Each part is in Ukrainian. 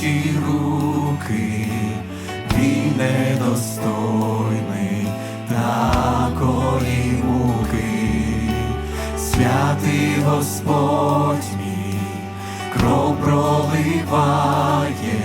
прості руки, він недостойний такої муки, святий Господь мій, кров проливає,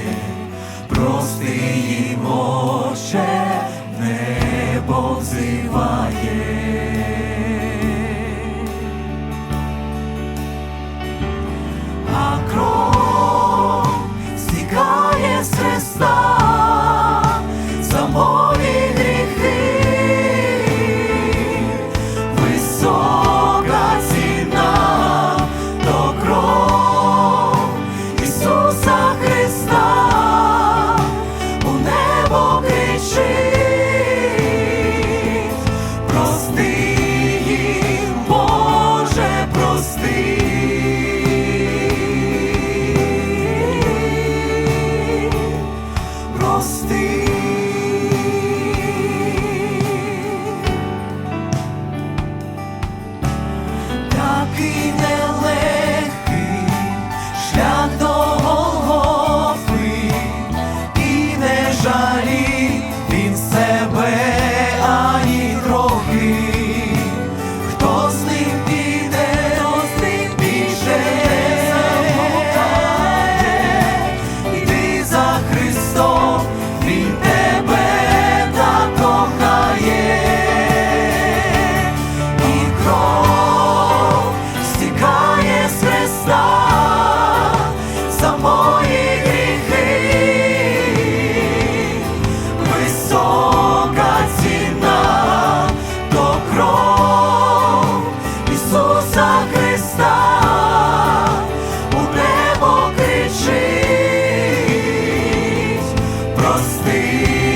speed.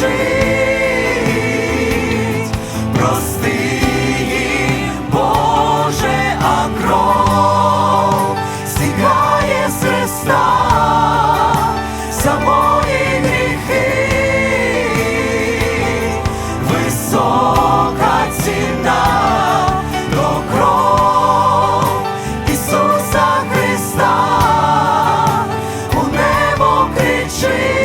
мовчить, прости, Боже, а кров стікає за мої гріхи, висока ціна. Ісуса Христа у небо кричить.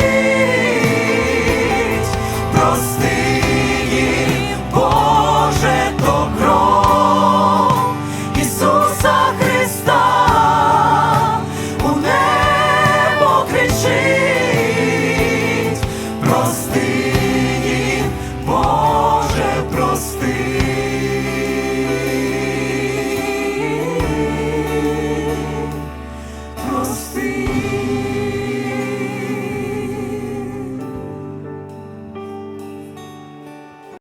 Christ